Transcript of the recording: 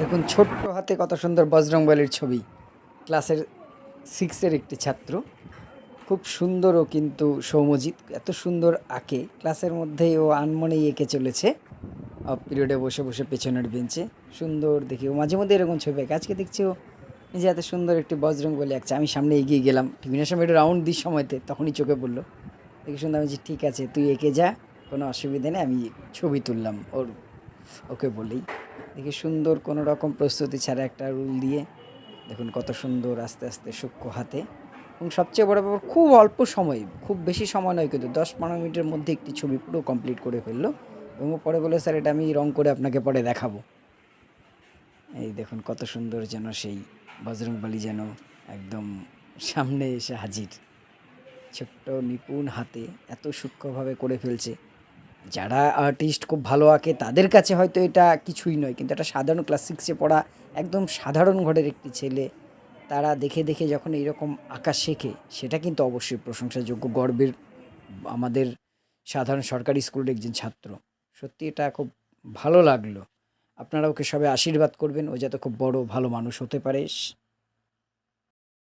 দেখুন ছোট্ট হাতে কত সুন্দর বজরংবলীর ছবি। ক্লাসের সিক্সের একটি ছাত্র। খুব সুন্দরও কিন্তু সৌমজিৎ এত সুন্দর আঁকে। ক্লাসের মধ্যেই ও আনমনেই এঁকে চলেছে। অফ পিরিয়ডে বসে বসে পেছনের বেঞ্চে। সুন্দর দেখি ও মাঝে মধ্যে এরকম ছবি আঁকে। আজকে দেখছি ও নিজে এত সুন্দর একটি বজরং বলে আঁকছে। আমি সামনে এগিয়ে গেলাম। টিফিনের সময় একটু রাউন্ড দিই সময়তে তখনই চোখে পড়ল। দেখি আমি বলছি, ঠিক আছে তুই এঁকে যা কোনো অসুবিধা নেই আমি ছবি তুললাম। ওর ওকে বলেই দেখি সুন্দর কোনো রকম প্রস্তুতি ছাড়া একটা রুল দিয়ে, দেখুন কত সুন্দর আস্তে আস্তে সূক্ষ্ম হাতে। এবং সবচেয়ে বড় ব্যাপার, খুব অল্প সময়, খুব বেশি সময় নয় কিন্তু দশ পনেরো মিনিটের মধ্যে একটি ছবি পুরো কমপ্লিট করে ফেলল। এবং পরে বলে, স্যার, এটা আমি রং করে আপনাকে পরে দেখাবো। এই দেখুন কত সুন্দর যেন সেই বজরংবলী যেন একদম সামনে এসে হাজির। ছোট্ট নিপুণ হাতে এত সূক্ষ্মভাবে করে ফেলছে। যারা আর্টিস্ট খুব ভালো আঁকে, তাদের কাছে হয়তো এটা কিছুই নয়। কিন্তু একটা সাধারণ ক্লাস সিক্সে পড়া একদম সাধারণ ঘরের একটি ছেলে, তারা দেখে দেখে যখন এইরকম আঁকা শেখে, সেটা কিন্তু অবশ্যই প্রশংসাযোগ্য গর্বের আমাদের সাধারণ সরকারি স্কুলের একজন ছাত্র। সত্যি এটা খুব ভালো লাগল। আপনারা ওকে সবাই আশীর্বাদ করবেন। ও যাতে খুব বড়, ভালো মানুষ হতে পারে।